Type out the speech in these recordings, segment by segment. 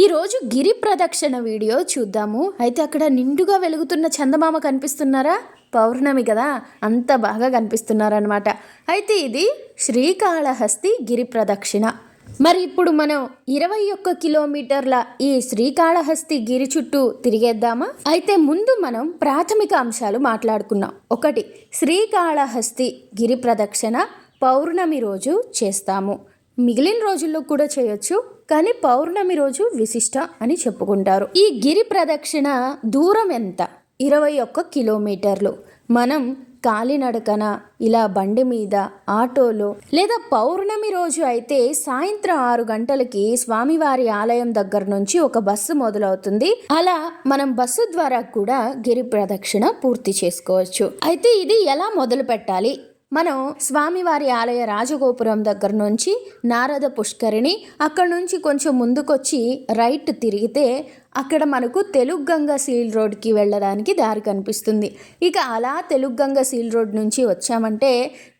ఈరోజు గిరి ప్రదక్షిణ వీడియో చూద్దాము. అయితే అక్కడ నిండుగా వెలుగుతున్న చందమామ కనిపిస్తున్నారా? పౌర్ణమి కదా అంత బాగా కనిపిస్తున్నారనమాట అయితే ఇది శ్రీకాళహస్తి గిరి ప్రదక్షిణ. మరి ఇప్పుడు మనం ఇరవై ఒక్క కిలోమీటర్ల ఈ శ్రీకాళహస్తి గిరి చుట్టూ తిరిగేద్దామా? అయితే ముందు మనం ప్రాథమిక అంశాలు మాట్లాడుకున్నాం ఒకటి శ్రీకాళహస్తి గిరి ప్రదక్షిణ పౌర్ణమి రోజు చేస్తాము. మిగిలిన రోజుల్లో కూడా చేయొచ్చు. కానీ పౌర్ణమి రోజు విశిష్ట అని చెప్పుకుంటారు. ఈ గిరి ప్రదక్షిణ దూరం ఎంత? ఇరవై ఒక్క కిలోమీటర్లు. మనం కాలినడకన ఇలా బండి మీద ఆటోలో లేదా పౌర్ణమి రోజు అయితే సాయంత్రం ఆరు గంటలకి స్వామివారి ఆలయం దగ్గర నుంచి ఒక బస్సు మొదలవుతుంది. అలా మనం బస్సు ద్వారా కూడా గిరి ప్రదక్షిణ పూర్తి చేసుకోవచ్చు. అయితే ఇది ఎలా మొదలు పెట్టాలి మనం స్వామివారి ఆలయ రాజగోపురం దగ్గర నుంచి నారద పుష్కరిణి అక్కడ నుంచి కొంచెం ముందుకొచ్చి రైట్ తిరిగితే అక్కడ మనకు తెలుగు గంగ సీల్ రోడ్కి వెళ్ళడానికి దారి కనిపిస్తుంది. ఇక అలా తెలుగు గంగ సీల్ రోడ్ నుంచి వచ్చామంటే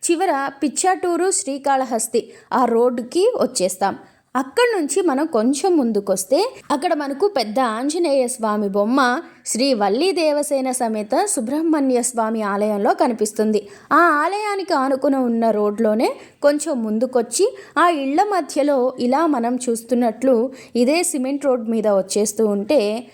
చివర పిచ్చాటూరు శ్రీకాళహస్తి ఆ రోడ్డుకి వచ్చేస్తాం. అక్కడి నుంచి మనం కొంచెం ముందుకొస్తే అక్కడ మనకు పెద్ద ఆంజనేయ స్వామి బొమ్మ శ్రీ వల్లి దేవసేన సమేత సుబ్రహ్మణ్య స్వామి ఆలయంలో కనిపిస్తుంది. ఆ ఆలయానికి ఆనుకుని ఉన్న రోడ్లోనే కొంచెం ముందుకొచ్చి ఆ ఇళ్ళ మధ్యలో ఇలా మనం చూస్తున్నట్లు ఇదే సిమెంట్ రోడ్ మీద వచ్చేస్తూ ఉంటే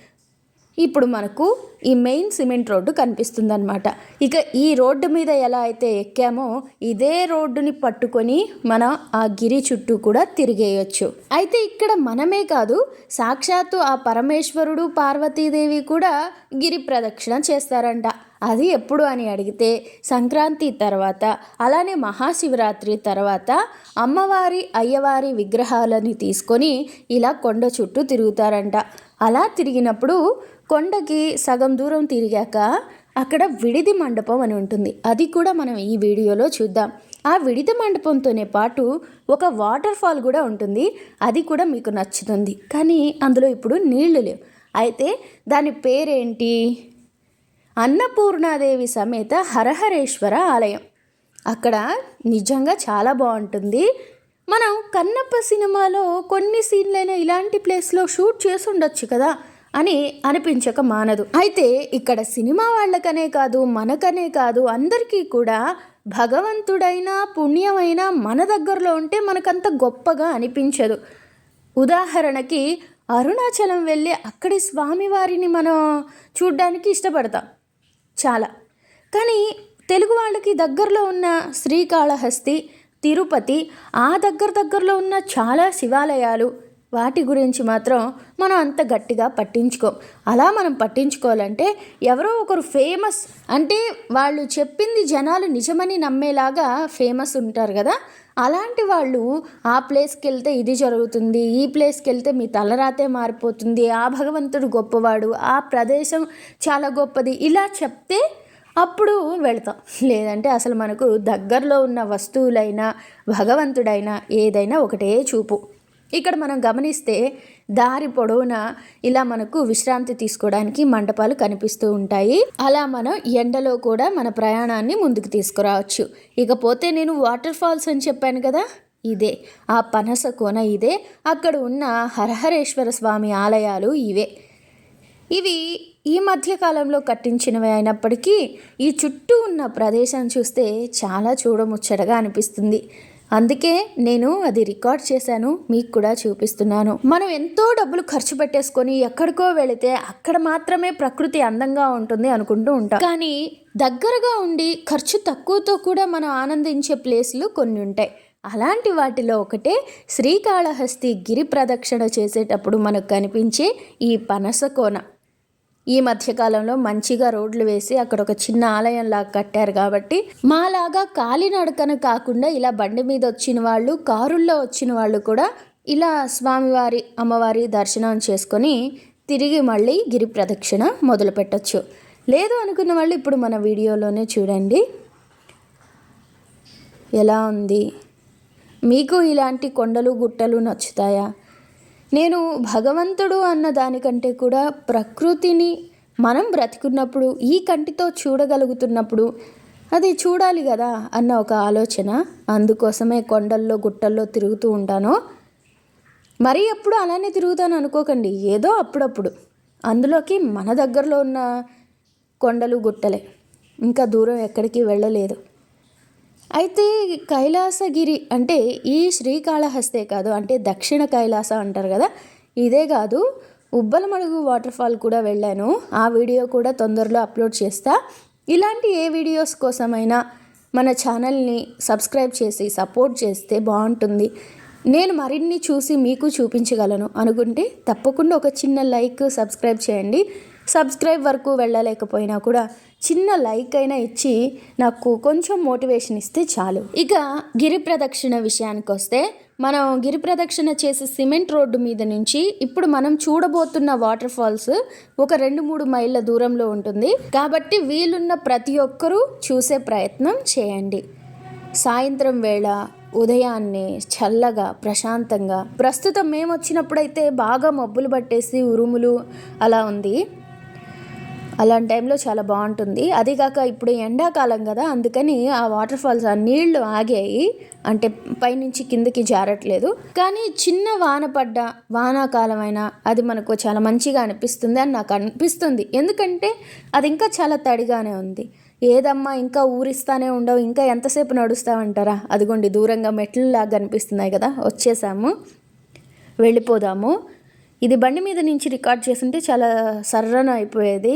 ఇప్పుడు మనకు ఈ మెయిన్ సిమెంట్ రోడ్డు కనిపిస్తుందన్నమాట. ఇక ఈ రోడ్డు మీద ఎలా అయితే ఎక్కామో ఇదే రోడ్డుని పట్టుకొని మనం ఆ గిరి చుట్టూ కూడా తిరిగేయచ్చు. అయితే ఇక్కడ మనమే కాదు సాక్షాత్తు ఆ పరమేశ్వరుడు పార్వతీదేవి కూడా గిరి ప్రదక్షిణ చేస్తారంట. అది ఎప్పుడు అని అడిగితే సంక్రాంతి తర్వాత అలానే మహాశివరాత్రి తర్వాత అమ్మవారి అయ్యవారి విగ్రహాలని తీసుకొని ఇలా కొండ చుట్టూ తిరుగుతారంట. అలా తిరిగినప్పుడు కొండకి సగం దూరం తిరిగాక అక్కడ విడిది మండపం అని ఉంటుంది. అది కూడా మనం ఈ వీడియోలో చూద్దాం. ఆ విడిది మండపంతోనే పాటు ఒక వాటర్ ఫాల్ కూడా ఉంటుంది. అది కూడా మీకు నచ్చుతుంది. కానీ అందులో ఇప్పుడు నీళ్ళు లేవు. అయితే దాని పేరేంటి? అన్నపూర్ణాదేవి సమేత హరహరేశ్వర ఆలయం. అక్కడ నిజంగా చాలా బాగుంటుంది. మనం కన్నప్ప సినిమాలో కొన్ని సీన్లైనా ఇలాంటి ప్లేస్లో షూట్ చేసి ఉండొచ్చు కదా. అని అనిపించక మానదు. అయితే ఇక్కడ సినిమా వాళ్ళకనే కాదు మనకనే కాదు అందరికీ కూడా భగవంతుడైన పుణ్యమైనా మన దగ్గరలో ఉంటే మనకంత గొప్పగా అనిపించదు. ఉదాహరణకి అరుణాచలం వెళ్ళి అక్కడి స్వామివారిని మనం చూడ్డానికి ఇష్టపడతాం. చాలా. కానీ తెలుగు వాళ్ళకి దగ్గరలో ఉన్న శ్రీకాళహస్తి తిరుపతి ఆ దగ్గర దగ్గరలో ఉన్న చాలా శివాలయాలు వాటి గురించి మాత్రం మనం అంత గట్టిగా పట్టించుకోం. అలా మనం పట్టించుకోవాలంటే ఎవరో ఒకరు ఫేమస్ అంటే వాళ్ళు చెప్పింది జనాలు నిజమని నమ్మేలాగా ఫేమస్ ఉంటారు కదా. అలాంటి వాళ్ళు ఆ ప్లేస్కి వెళ్తే ఇది జరుగుతుంది ఈ ప్లేస్కి వెళ్తే మీ తలరాతే మారిపోతుంది ఆ భగవంతుడు గొప్పవాడు ఆ ప్రదేశం చాలా గొప్పది ఇలా చెప్తే అప్పుడు వెళతాం. లేదంటే అసలు మనకు దగ్గరలో ఉన్న వస్తువులైనా భగవంతుడైనా ఏదైనా ఒకటే చూపు. ఇక్కడ మనం గమనిస్తే దారి పొడవునా ఇలా మనకు విశ్రాంతి తీసుకోవడానికి మండపాలు కనిపిస్తూ ఉంటాయి. అలా మనం ఎండలో కూడా మన ప్రయాణాన్ని ముందుకు తీసుకురావచ్చు. ఇకపోతే నేను వాటర్ ఫాల్స్ అని చెప్పాను కదా? ఇదే. ఆ పనస కోన ఇదే. అక్కడ ఉన్న హరహరేశ్వర స్వామి ఆలయాలు ఇవే. ఇవి ఈ మధ్యకాలంలో కట్టించినవి అయినప్పటికీ ఈ చుట్టూ ఉన్న ప్రదేశం చూస్తే చాలా చూడముచ్చటగా అనిపిస్తుంది. అందుకే నేను అది రికార్డ్ చేశాను మీకు కూడా చూపిస్తున్నాను. మనం ఎంతో డబ్బులు ఖర్చు పెట్టేసుకొని ఎక్కడికో వెళితే అక్కడ మాత్రమే ప్రకృతి అందంగా ఉంటుంది అనుకుంటూ ఉంటాం. కానీ దగ్గరగా ఉండి ఖర్చు తక్కువతో కూడా మనం ఆనందించే ప్లేస్లు కొన్ని ఉంటాయి. అలాంటి వాటిలో ఒకటే శ్రీకాళహస్తి గిరి ప్రదక్షిణ చేసేటప్పుడు మనకు కనిపించే ఈ పనస కోన. ఈ మధ్యకాలంలో మంచిగా రోడ్లు వేసి అక్కడ ఒక చిన్న ఆలయంలాగా కట్టారు కాబట్టి మాలాగా కాలినడకన కాకుండా ఇలా బండి మీద వచ్చిన వాళ్ళు కారుల్లో వచ్చిన వాళ్ళు కూడా ఇలా స్వామివారి అమ్మవారి దర్శనం చేసుకొని తిరిగి మళ్ళీ గిరి ప్రదక్షిణ మొదలు పెట్టచ్చు. లేదు అనుకున్న వాళ్ళు ఇప్పుడు మన వీడియోలోనే చూడండి. ఎలా ఉంది? మీకు ఇలాంటి కొండలు గుట్టలు నచ్చుతాయా? నేను భగవంతుడు అన్న దానికంటే కూడా ప్రకృతిని మనం బ్రతికున్నప్పుడు ఈ కంటితో చూడగలుగుతున్నప్పుడు అది చూడాలి కదా అన్న ఒక ఆలోచన అందుకోసమే కొండల్లో గుట్టల్లో తిరుగుతూ ఉంటాను. మరీ ఎప్పుడు అలానే తిరుగుతాను అనుకోకండి. ఏదో అప్పుడప్పుడు. అందులోకి మన దగ్గరలో ఉన్న కొండలు గుట్టలే. ఇంకా దూరం ఎక్కడికి వెళ్ళలేదు. అయితే కైలాసగిరి అంటే ఈ శ్రీకాళహస్తే కాదు అంటే దక్షిణ కైలాస అంటారు కదా ఇదే కాదు. ఉబ్బలమడుగు వాటర్ఫాల్ కూడా వెళ్ళాను. ఆ వీడియో కూడా తొందరలో అప్లోడ్ చేస్తా. ఇలాంటి ఏ వీడియోస్ కోసమైనా మన ఛానల్ని సబ్స్క్రైబ్ చేసి సపోర్ట్ చేస్తే బాగుంటుంది. నేను మరిన్ని చూసి మీకు చూపించగలను అనుకుంటే తప్పకుండా ఒక చిన్న లైక్ సబ్స్క్రైబ్ చేయండి. సబ్స్క్రైబ్ వరకు వెళ్ళలేకపోయినా కూడా చిన్న లైక్ అయినా ఇచ్చి నాకు కొంచెం మోటివేషన్ ఇస్తే చాలు. ఇక గిరి ప్రదక్షిణ విషయానికి వస్తే మనం గిరి ప్రదక్షిణ చేసే సిమెంట్ రోడ్డు మీద నుంచి ఇప్పుడు మనం చూడబోతున్న వాటర్ ఫాల్స్ ఒక రెండు మూడు మైళ్ళ దూరంలో ఉంటుంది. కాబట్టి వీలున్న ప్రతి ఒక్కరూ చూసే ప్రయత్నం చేయండి. సాయంత్రం వేళ ఉదయాన్నే చల్లగా ప్రశాంతంగా ప్రస్తుతం మేము వచ్చినప్పుడైతే బాగా మబ్బులు పట్టేసి ఉరుములు అలా ఉంది. అలాంటి టైంలో చాలా బాగుంటుంది. అది ఇప్పుడు ఎండాకాలం కదా అందుకని ఆ వాటర్ ఫాల్స్ ఆ నీళ్ళు ఆగాయి. అంటే పైనుంచి కిందకి జారట్లేదు. కానీ చిన్న వాన పడ్డ వానాకాలం అయినా అది మనకు చాలా మంచిగా అనిపిస్తుంది అని నాకు అనిపిస్తుంది. ఎందుకంటే అది ఇంకా చాలా తడిగానే ఉంది. ఏదమ్మా ఇంకా ఊరిస్తానే ఉండవు ఇంకా ఎంతసేపు నడుస్తామంటారా అదిగోండి దూరంగా మెట్లలాగా కనిపిస్తున్నాయి కదా వచ్చేసాము. వెళ్ళిపోదాము. ఇది బండి మీద నుంచి రికార్డ్ చేస్తుంటే చాలా సర్రన అయిపోయేది.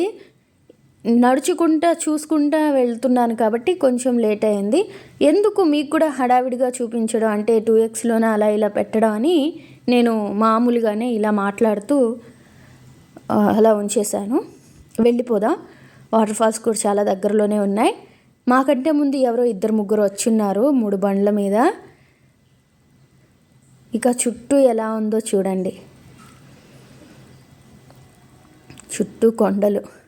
నడుచుకుంటా చూసుకుంటా వెళ్తున్నాను కాబట్టి కొంచెం లేట్ అయింది. ఎందుకు మీకు కూడా హడావిడిగా చూపించడం అంటే టూ ఎక్స్లోనే అలా ఇలా పెట్టడం అని నేను మామూలుగానే ఇలా మాట్లాడుతూ అలా ఉంచేశాను. వెళ్ళిపోదాం. వాటర్ ఫాల్స్ కూడా చాలా దగ్గరలోనే ఉన్నాయి. మాకంటే ముందు ఎవరో ఇద్దరు ముగ్గురు వచ్చున్నారు మూడు బండ్ల మీద. ఇక చుట్టూ ఎలా ఉందో చూడండి. చుట్టూ కొండలు.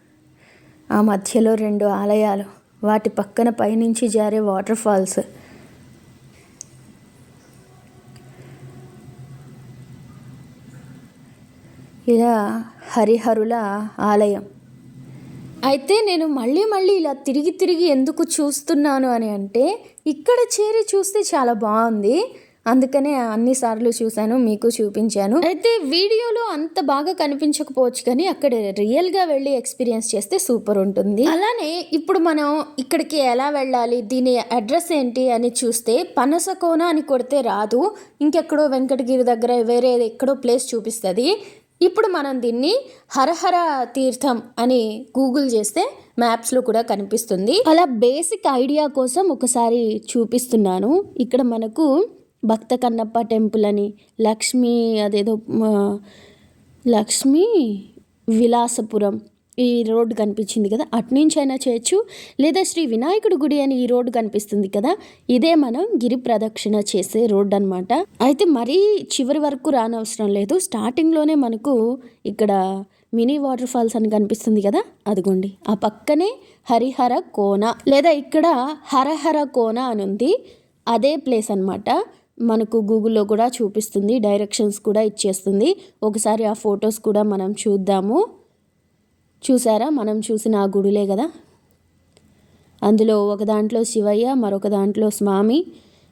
ఆ మధ్యలో రెండు ఆలయాలు. వాటి పక్కన పైనుంచి జారే వాటర్ ఫాల్స్. ఇలా హరిహరుల ఆలయం. అయితే నేను మళ్ళీ మళ్ళీ ఇలా తిరిగి తిరిగి ఎందుకు చూస్తున్నాను అని అంటే ఇక్కడ చేరి చూస్తే చాలా బాగుంది. అందుకనే అన్నిసార్లు చూశాను మీకు చూపించాను. అయితే వీడియోలో అంత బాగా కనిపించకపోవచ్చు కానీ అక్కడ రియల్గా వెళ్ళి ఎక్స్పీరియన్స్ చేస్తే సూపర్ ఉంటుంది. అలానే ఇప్పుడు మనం ఇక్కడికి ఎలా వెళ్ళాలి దీని అడ్రస్ ఏంటి అని చూస్తే పనసకోన అని కొడితే రాదు ఇంకెక్కడో వెంకటగిరి దగ్గర వేరే ఎక్కడో ప్లేస్ చూపిస్తుంది. ఇప్పుడు మనం దీన్ని హరహర తీర్థం అని గూగుల్ చేస్తే మ్యాప్స్లో కూడా కనిపిస్తుంది. అలా బేసిక్ ఐడియా కోసం ఒకసారి చూపిస్తున్నాను. ఇక్కడ మనకు భక్త కన్నప్ప టెంపుల్ అని లక్ష్మీ అదేదో లక్ష్మీ విలాసపురం ఈ రోడ్డు కనిపించింది కదా. అటునుంచి అయినా చేయొచ్చు. లేదా శ్రీ వినాయకుడి గుడి అని ఈ రోడ్డు కనిపిస్తుంది కదా. ఇదే మనం గిరి ప్రదక్షిణ చేసే రోడ్డు అనమాట అయితే మరీ చివరి వరకు రానవసరం లేదు. స్టార్టింగ్లోనే మనకు ఇక్కడ మినీ వాటర్ ఫాల్స్ అని కనిపిస్తుంది కదా. అదిగోండి. ఆ పక్కనే హరిహర కోన లేదా ఇక్కడ హరహర కోన అని ఉంది. అదే ప్లేస్ అనమాట మనకు గూగుల్లో కూడా చూపిస్తుంది డైరెక్షన్స్ కూడా ఇచ్చేస్తుంది. ఒకసారి ఆ ఫొటోస్ కూడా మనం చూద్దాము. చూసారా? మనం చూసిన ఆ గుడులే కదా? అందులో ఒక దాంట్లో శివయ్య మరొక దాంట్లో స్వామి.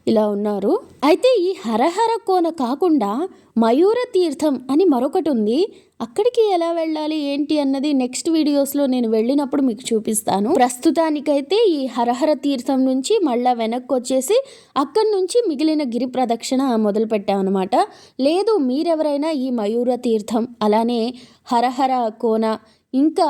ఇలా ఉన్నారు. అయితే ఈ హరహర కోన కాకుండా మయూర తీర్థం అని మరొకటి ఉంది. అక్కడికి ఎలా వెళ్ళాలి ఏంటి అన్నది నెక్స్ట్ వీడియోస్లో నేను వెళ్ళినప్పుడు మీకు చూపిస్తాను. ప్రస్తుతానికైతే ఈ హరహర తీర్థం నుంచి మళ్ళా వెనక్కి వచ్చేసి అక్కడి నుంచి మిగిలిన గిరి ప్రదక్షిణ మొదలుపెట్టామన్నమాట. లేదు మీరెవరైనా ఈ మయూర తీర్థం అలానే హరహర కోన ఇంకా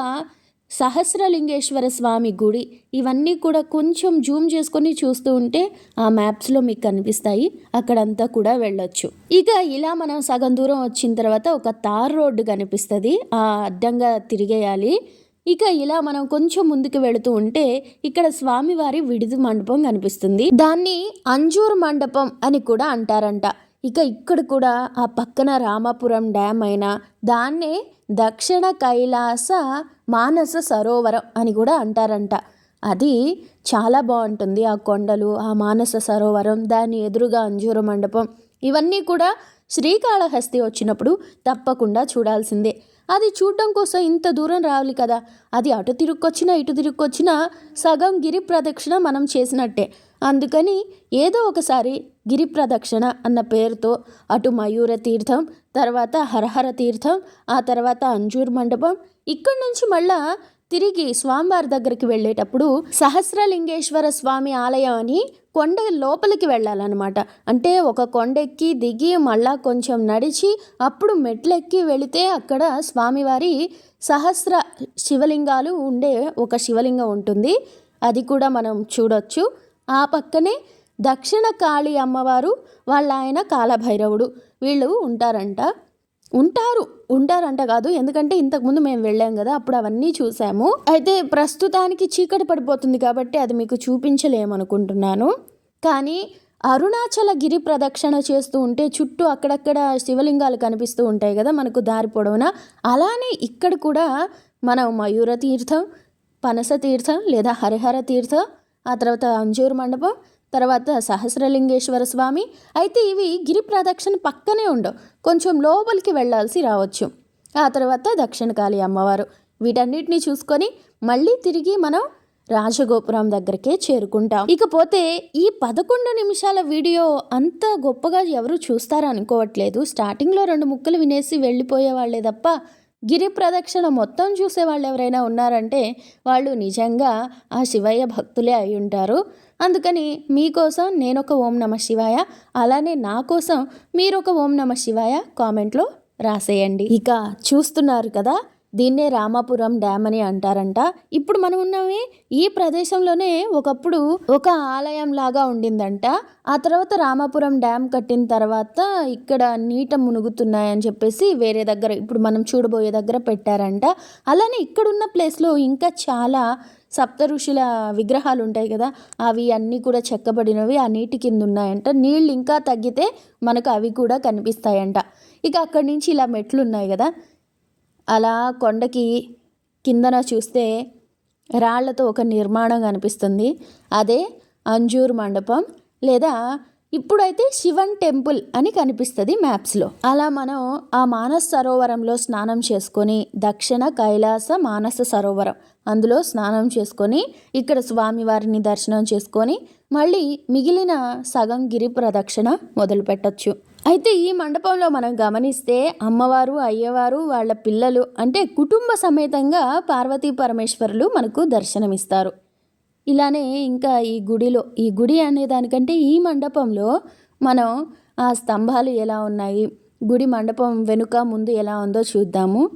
సహస్రలింగేశ్వర స్వామి గుడి ఇవన్నీ కూడా కొంచెం జూమ్ చేసుకొని చూస్తూ ఉంటే ఆ మ్యాప్స్లో మీకు కనిపిస్తాయి. అక్కడంతా కూడా వెళ్ళొచ్చు. ఇక ఇలా మనం సగం దూరం వచ్చిన తర్వాత ఒక తార్ రోడ్డు కనిపిస్తుంది. ఆ అడ్డంగా తిరిగేయాలి. ఇక ఇలా మనం కొంచెం ముందుకు వెళుతూ ఉంటే ఇక్కడ స్వామివారి విడిది మండపం కనిపిస్తుంది. దాన్ని అంజూర్ మండపం అని కూడా అంటారంట. ఇక ఇక్కడ కూడా ఆ పక్కన రామాపురం డ్యామ్ అయినా దాన్నే దక్షిణ కైలాస మానస సరోవరం అని కూడా అంటారంట. అది చాలా బాగుంటుంది. ఆ కొండలు ఆ మానస సరోవరం దాని ఎదురుగా అంజూర మండపం ఇవన్నీ కూడా శ్రీకాళహస్తి వచ్చినప్పుడు తప్పకుండా చూడాల్సిందే. అది చూడడం కోసం ఇంత దూరం రావాలి కదా. అది అటు తిరుక్కొచ్చినా ఇటు తిరుక్కొచ్చినా సగం గిరి ప్రదక్షిణ మనం చేసినట్టే. అందుకని ఏదో ఒకసారి గిరి ప్రదక్షిణ అన్న పేరుతో అటు మయూర తీర్థం తర్వాత హరహర తీర్థం ఆ తర్వాత అంజూర్ మండపం ఇక్కడి నుంచి మళ్ళా తిరిగి స్వామివారి దగ్గరికి వెళ్ళేటప్పుడు సహస్రలింగేశ్వర స్వామి ఆలయం అని కొండ లోపలికి వెళ్ళాలన్నమాట. అంటే ఒక కొండెక్కి దిగి మళ్ళా కొంచెం నడిచి అప్పుడు మెట్లెక్కి వెళితే అక్కడ స్వామివారి సహస్ర శివలింగాలు ఉండే ఒక శివలింగం ఉంటుంది. అది కూడా మనం చూడొచ్చు. ఆ పక్కనే దక్షిణ కాళీ అమ్మవారు వాళ్ళ ఆయన కాలభైరవుడు వీళ్ళు ఉంటారంట. ఉంటారు. ఉంటారంట కాదు. ఎందుకంటే ఇంతకుముందు మేము వెళ్ళాం కదా అప్పుడు అవన్నీ చూసాము. అయితే ప్రస్తుతానికి చీకటి పడిపోతుంది కాబట్టి అది మీకు చూపించలేమనుకుంటున్నాను. కానీ అరుణాచల గిరి ప్రదక్షిణ చేస్తూ ఉంటే చుట్టూ అక్కడక్కడ శివలింగాలు కనిపిస్తూ ఉంటాయి కదా మనకు దారి పొడవునా. అలానే ఇక్కడ కూడా మనం మయూర తీర్థం పనస తీర్థం లేదా హరిహర తీర్థం ఆ తర్వాత అంజూరు మండపం తర్వాత సహస్రలింగేశ్వర స్వామి. అయితే ఇవి గిరి ప్రదక్షిణ పక్కనే ఉండవు. కొంచెం లోపలికి వెళ్ళాల్సి రావచ్చు. ఆ తర్వాత దక్షిణకాళి అమ్మవారు. వీటన్నిటిని చూసుకొని మళ్ళీ తిరిగి మనం రాజగోపురం దగ్గరికే చేరుకుంటాం. ఇకపోతే ఈ పదకొండు నిమిషాల వీడియో అంత గొప్పగా ఎవరు చూస్తారనుకోవట్లేదు స్టార్టింగ్లో రెండు ముక్కలు వినేసి వెళ్ళిపోయే వాళ్ళే తప్ప గిరి ప్రదక్షిణ మొత్తం చూసే వాళ్ళు ఎవరైనా ఉన్నారంటే వాళ్ళు నిజంగా ఆ శివయ్య భక్తులే అయి ఉంటారు. అందుకని మీకోసం నేనొక ఓం నమ శివాయ అలానే నా కోసం మీరొక ఓం నమ శివాయ కామెంట్లో రాసేయండి. ఇక చూస్తున్నారు కదా దీన్నే రామాపురం డ్యామ్ అని అంటారంట. ఇప్పుడు మనం ఉన్నవి ఈ ప్రదేశంలోనే ఒకప్పుడు ఒక ఆలయం లాగా ఉండిందంట. ఆ తర్వాత రామాపురం డ్యామ్ కట్టిన తర్వాత ఇక్కడ నీట మునుగుతున్నాయని చెప్పేసి వేరే దగ్గర ఇప్పుడు మనం చూడబోయే దగ్గర పెట్టారంట. అలానే ఇక్కడున్న ప్లేస్లో ఇంకా చాలా సప్త ఋషుల విగ్రహాలు ఉంటాయి కదా అవి అన్నీ కూడా చెక్కబడినవి ఆ నీటి కింద ఉన్నాయంట నీళ్ళు ఇంకా తగ్గితే మనకు అవి కూడా కనిపిస్తాయంట. ఇక అక్కడి నుంచి ఇలా మెట్లు ఉన్నాయి కదా అలా కొండకి కిందన చూస్తే రాళ్ళతో ఒక నిర్మాణం కనిపిస్తుంది. అదే అంజూర్ మండపం లేదా ఇప్పుడైతే శివన్ టెంపుల్ అని కనిపిస్తుంది మ్యాప్స్లో. అలా మనం ఆ మానస సరోవరంలో స్నానం చేసుకొని దక్షిణ కైలాస మానస సరోవరం అందులో స్నానం చేసుకొని ఇక్కడ స్వామివారిని దర్శనం చేసుకొని మళ్ళీ మిగిలిన సగం గిరి ప్రదక్షిణ మొదలు పెట్టచ్చు అయితే ఈ మండపంలో మనం గమనిస్తే అమ్మవారు అయ్యవారు వాళ్ళ పిల్లలు అంటే కుటుంబ సమేతంగా పార్వతీ పరమేశ్వరులు మనకు దర్శనమిస్తారు. ఇలానే ఇంకా ఈ గుడిలో ఈ గుడి అనే దానికంటే ఈ మండపంలో మనం ఆ స్తంభాలు ఎలా ఉన్నాయి గుడి మండపం వెనుక ముందు ఎలా ఉందో చూద్దాము.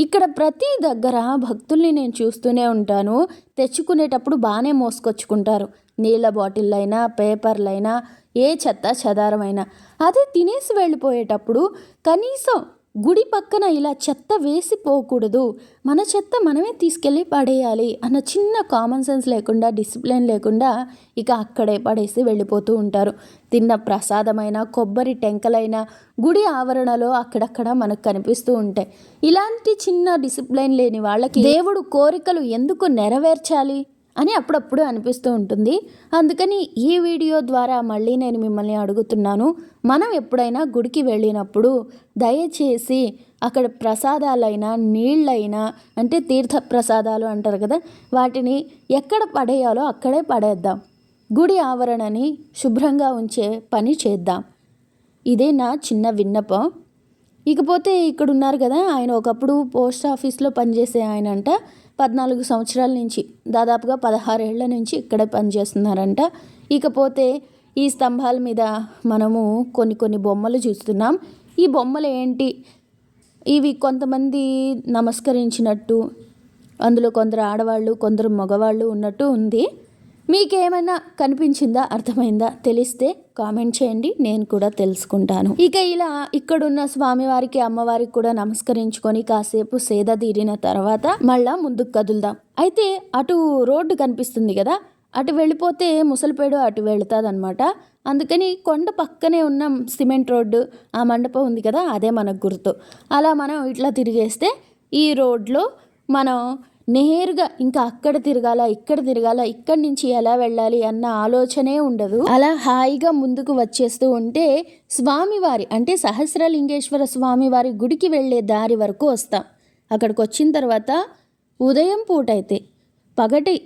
ఇక్కడ ప్రతి దగ్గర భక్తుల్ని నేను చూస్తూనే ఉంటాను. తెచ్చుకునేటప్పుడు బాగానే మోసుకొచ్చుకుంటారు. నీళ్ళ బాటిళ్ళైనా పేపర్లైనా ఏ చెత్త చెదారమైనా. అదే తినేసి వెళ్ళిపోయేటప్పుడు కనీసం గుడి పక్కన ఇలా చెత్త వేసిపోకూడదు మన చెత్త మనమే తీసుకెళ్ళి పడేయాలి అన్న చిన్న కామన్ సెన్స్ లేకుండా డిసిప్లిన్ లేకుండా ఇక అక్కడే పడేసి వెళ్ళిపోతూ ఉంటారు. తిన్న ప్రసాదమైన కొబ్బరి టెంకలైన గుడి ఆవరణలో అక్కడక్కడ మనకు కనిపిస్తూ ఉంటాయి. ఇలాంటి చిన్న డిసిప్లిన్ లేని వాళ్ళకి దేవుడు కోరికలు ఎందుకు నెరవేర్చాలి? అని అప్పుడప్పుడు అనిపిస్తూ ఉంటుంది. అందుకని ఈ వీడియో ద్వారా మళ్ళీ నేను మిమ్మల్ని అడుగుతున్నాను. మనం ఎప్పుడైనా గుడికి వెళ్ళినప్పుడు దయచేసి అక్కడ ప్రసాదాలైనా నీళ్ళైనా అంటే తీర్థ ప్రసాదాలు అంటారు కదా వాటిని ఎక్కడ పడేయాలో అక్కడే పడేద్దాం. గుడి ఆవరణని శుభ్రంగా ఉంచే పని చేద్దాం. ఇదే నా చిన్న విన్నపం. ఇకపోతే ఇక్కడ ఉన్నారు కదా ఆయన ఒకప్పుడు పోస్ట్ ఆఫీస్లో పనిచేసే ఆయన అంట పద్నాలుగు సంవత్సరాల నుంచి దాదాపుగా పదహారేళ్ళ నుంచి ఇక్కడ పనిచేస్తున్నారంట. ఇకపోతే ఈ స్తంభాల మీద మనము కొన్ని కొన్ని బొమ్మలు చూస్తున్నాం. ఈ బొమ్మలు ఏంటి? ఇవి కొంతమంది నమస్కరించినట్టు అందులో కొందరు ఆడవాళ్ళు కొందరు మగవాళ్ళు ఉన్నట్టు ఉంది. మీకేమైనా కనిపించిందా అర్థమైందా తెలిస్తే కామెంట్ చేయండి నేను కూడా తెలుసుకుంటాను. ఇక ఇలా ఇక్కడున్న స్వామివారికి అమ్మవారికి కూడా నమస్కరించుకొని కాసేపు సేద తీరిన తర్వాత మళ్ళా ముందుకు కదులుదాం. అయితే అటు రోడ్డు కనిపిస్తుంది కదా అటు వెళ్ళిపోతే ముసలిపేడు అటు వెళుతుందనమాట అందుకని కొండ పక్కనే ఉన్న సిమెంట్ రోడ్డు ఆ మండపం ఉంది కదా అదే మనకు గుర్తు. అలా మనం ఇట్లా తిరిగేస్తే ఈ రోడ్లో మనం నేరుగా ఇంకా అక్కడ తిరగాల ఇక్కడ తిరగాల ఇక్కడి నుంచి ఎలా వెళ్ళాలి అన్న ఆలోచనే ఉండదు. అలా హాయిగా ముందుకు వచ్చేస్తూ ఉంటే స్వామివారి అంటే సహస్రలింగేశ్వర స్వామివారి గుడికి వెళ్ళే దారి వరకు వస్తాం. అక్కడికి వచ్చిన తర్వాత ఉదయం పూట అయితే పగటి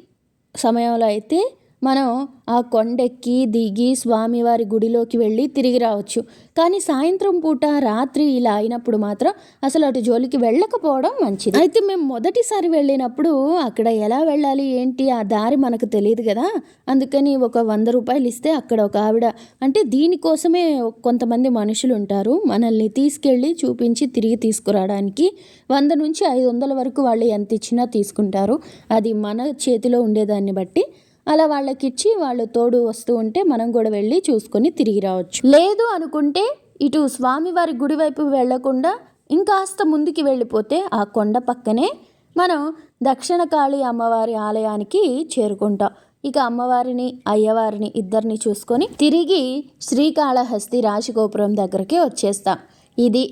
సమయంలో అయితే మనం ఆ కొండెక్కి దిగి స్వామివారి గుడిలోకి వెళ్ళి తిరిగి రావచ్చు. కానీ సాయంత్రం పూట రాత్రి ఇలా అయినప్పుడు మాత్రం అసలు అటు జోలికి వెళ్ళకపోవడం మంచిది. అయితే మేము మొదటిసారి వెళ్ళినప్పుడు అక్కడ ఎలా వెళ్ళాలి ఏంటి ఆ దారి మనకు తెలియదు కదా. అందుకని ఒక వంద రూపాయలు ఇస్తే అక్కడ ఒక ఆవిడ అంటే దీనికోసమే కొంతమంది మనుషులు ఉంటారు. మనల్ని తీసుకెళ్ళి చూపించి తిరిగి తీసుకురావడానికి వంద నుంచి ఐదు వందల వరకు వాళ్ళు ఎంత ఇచ్చినా తీసుకుంటారు. అది మన చేతిలో ఉండేదాన్ని బట్టి అలా వాళ్ళకి ఇచ్చి వాళ్ళు తోడు వస్తూ ఉంటే మనం కూడా వెళ్ళి చూసుకొని తిరిగి రావచ్చు. లేదు అనుకుంటే ఇటు స్వామివారి గుడి వైపు వెళ్ళకుండా ఇంకాస్త ముందుకి వెళ్ళిపోతే ఆ కొండ పక్కనే మనం దక్షిణ కాళీ అమ్మవారి ఆలయానికి చేరుకుంటాం. ఇక అమ్మవారిని అయ్యవారిని ఇద్దరిని చూసుకొని తిరిగి శ్రీకాళహస్తి రాజగోపురం దగ్గరికి వచ్చేస్తాం. ఇది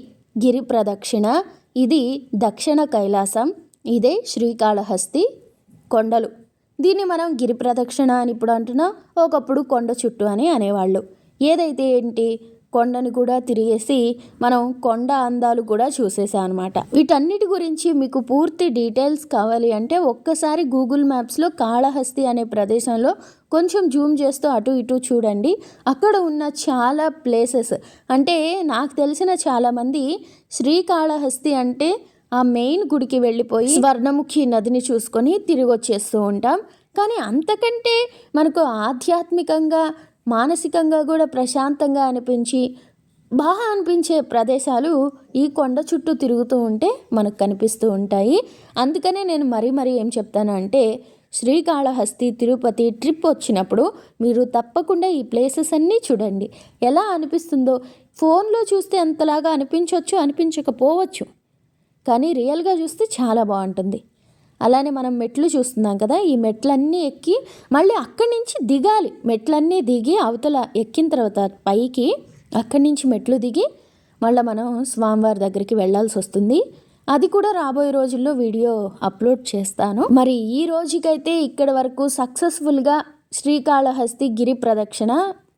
గిరి ప్రదక్షిణ ఇది దక్షిణ కైలాసం ఇదే శ్రీకాళహస్తి కొండలు. దీన్ని మనం గిరి ప్రదక్షిణ అని ఇప్పుడు అంటున్నా. ఒకప్పుడు కొండ చుట్టూ అని అనేవాళ్ళు. ఏదైతే ఏంటి? కొండను కూడా తిరిగేసి మనం కొండ అందాలు కూడా చూసేసాం అనమాట వీటన్నిటి గురించి మీకు పూర్తి డీటెయిల్స్ కావాలి అంటే ఒక్కసారి గూగుల్ మ్యాప్స్లో కాళహస్తి అనే ప్రదేశంలో కొంచెం జూమ్ చేస్తూ అటు ఇటు చూడండి. అక్కడ ఉన్న చాలా ప్లేసెస్ అంటే నాకు తెలిసిన చాలామంది శ్రీకాళహస్తి అంటే ఆ మెయిన్ గుడికి వెళ్ళిపోయి స్వర్ణముఖి నదిని చూసుకొని తిరిగి వచ్చేస్తూ ఉంటాం. కానీ అంతకంటే మనకు ఆధ్యాత్మికంగా మానసికంగా కూడా ప్రశాంతంగా అనిపించి బాగా అనిపించే ప్రదేశాలు ఈ కొండ చుట్టూ తిరుగుతూ ఉంటే మనకు కనిపిస్తూ ఉంటాయి. అందుకనే నేను మరీ మరీ ఏం చెప్తానంటే శ్రీకాళహస్తి తిరుపతి ట్రిప్ వచ్చినప్పుడు మీరు తప్పకుండా ఈ ప్లేసెస్ అన్నీ చూడండి. ఎలా అనిపిస్తుందో ఫోన్లో చూస్తే అంతలాగా అనిపించవచ్చు అనిపించకపోవచ్చు. కానీ రియల్గా చూస్తే చాలా బాగుంటుంది. అలానే మనం మెట్లు చూస్తున్నాం కదా ఈ మెట్లన్నీ ఎక్కి మళ్ళీ అక్కడి నుంచి దిగాలి. మెట్లన్నీ దిగి అవతల ఎక్కిన తర్వాత పైకి అక్కడి నుంచి మెట్లు దిగి మళ్ళీ మనం స్వామివారి దగ్గరికి వెళ్ళాల్సి వస్తుంది. అది కూడా రాబోయే రోజుల్లో వీడియో అప్లోడ్ చేస్తాను. మరి ఈ రోజుకైతే ఇక్కడ వరకు సక్సెస్ఫుల్గా శ్రీకాళహస్తి గిరి ప్రదక్షిణ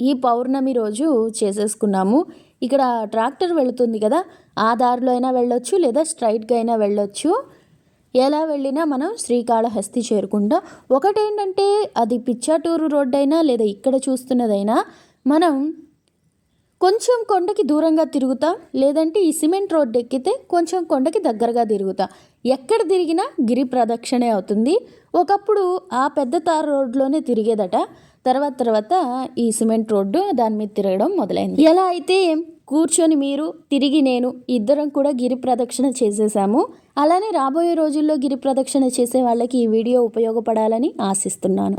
ఈ పౌర్ణమి రోజు చేసేసుకున్నాము. ఇక్కడ ట్రాక్టర్ వెళుతుంది కదా ఆ దారిలో అయినా వెళ్ళొచ్చు లేదా స్ట్రైట్గా అయినా వెళ్ళొచ్చు. ఎలా వెళ్ళినా మనం శ్రీకాళహస్తి చేరుకుంటాం. ఒకటేంటంటే అది పిచ్చాటూరు రోడ్డు అయినా లేదా ఇక్కడ చూస్తున్నదైనా మనం కొంచెం కొండకి దూరంగా తిరుగుతాం లేదంటే ఈ సిమెంట్ రోడ్డు ఎక్కితే కొంచెం కొండకి దగ్గరగా తిరుగుతాం. ఎక్కడ తిరిగినా గిరి ప్రదక్షిణే అవుతుంది. ఒకప్పుడు ఆ పెద్ద తార రోడ్లోనే తిరిగేదట. తర్వాత తర్వాత ఈ సిమెంట్ రోడ్డు దాని మీద తిరగడం మొదలైంది. ఎలా అయితే కూర్చొని మీరు తిరిగి నేను ఇద్దరం కూడా గిరి ప్రదక్షిణ చేసేసాము. అలానే రాబోయే రోజుల్లో గిరి ప్రదక్షిణ చేసే వాళ్ళకి ఈ వీడియో ఉపయోగపడాలని ఆశిస్తున్నాను.